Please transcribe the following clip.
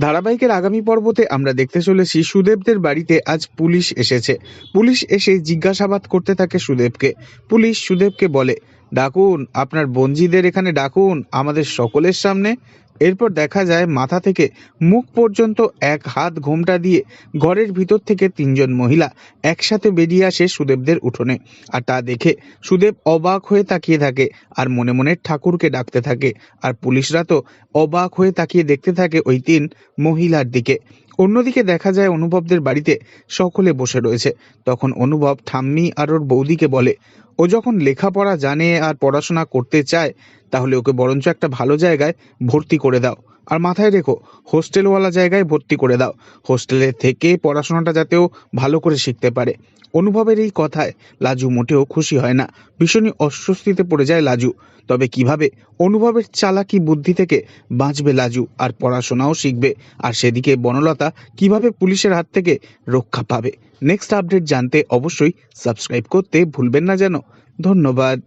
ধারাবাহিকের আগামী পর্বতে আমরা দেখতে চলেছি সুদেবদের বাড়িতে আজ পুলিশ এসেছে। পুলিশ এসে জিজ্ঞাসাবাদ করতে থাকে সুদেবকে। পুলিশ সুদেবকে বলে, ডাকুন, আপনার বঞ্জিদের এখানে ডাকুন, আমাদের সকলের সামনে। এরপর দেখা যায় মাথা থেকে মুখ পর্যন্ত এক হাত ঘোমটা দিয়ে ঘরের ভিতর থেকে তিনজন মহিলা একসাথে বেরিয়ে আসে সুদেবদের উঠোনে। আর তা দেখে সুদেব অবাক হয়ে তাকিয়ে থাকে আর মনে মনে ঠাকুরকে ডাকতে থাকে। আর পুলিশরা তো অবাক হয়ে তাকিয়ে দেখতে থাকে ওই তিন মহিলার দিকে। অন্যদিকে দেখা যায় অনুভবদের বাড়িতে সকলে বসে রয়েছে। তখন অনুভব ঠাম্মি আর ওর বৌদিকে বলে, ও যখন লেখাপড়া জানে আর পড়াশোনা করতে চায় তাহলে ওকে বরঞ্চ একটা ভালো জায়গায় ভর্তি করে দাও। আর মাথায় রেখো, হোস্টেলওয়ালা জায়গায় ভর্তি করে দাও। হোস্টেলে থেকে পড়াশোনাটা যাতেও ভালো করে শিখতে পারে। অনুভবের এই কথায় লাজু মোটেও খুশি হয় না। ভীষণই অস্বস্তিতে পড়ে যায় লাজু। তবে কীভাবে? অনুভবের চালাকি বুদ্ধি থেকে বাঁচবে লাজু। আর পড়াশোনাও শিখবে। আর সেদিকে বনলতা কীভাবে পুলিশের হাত থেকে রক্ষা পাবে? নেক্সট আপডেট জানতে অবশ্যই সাবস্ক্রাইব করতে ভুলবেন না যেন। ধন্যবাদ।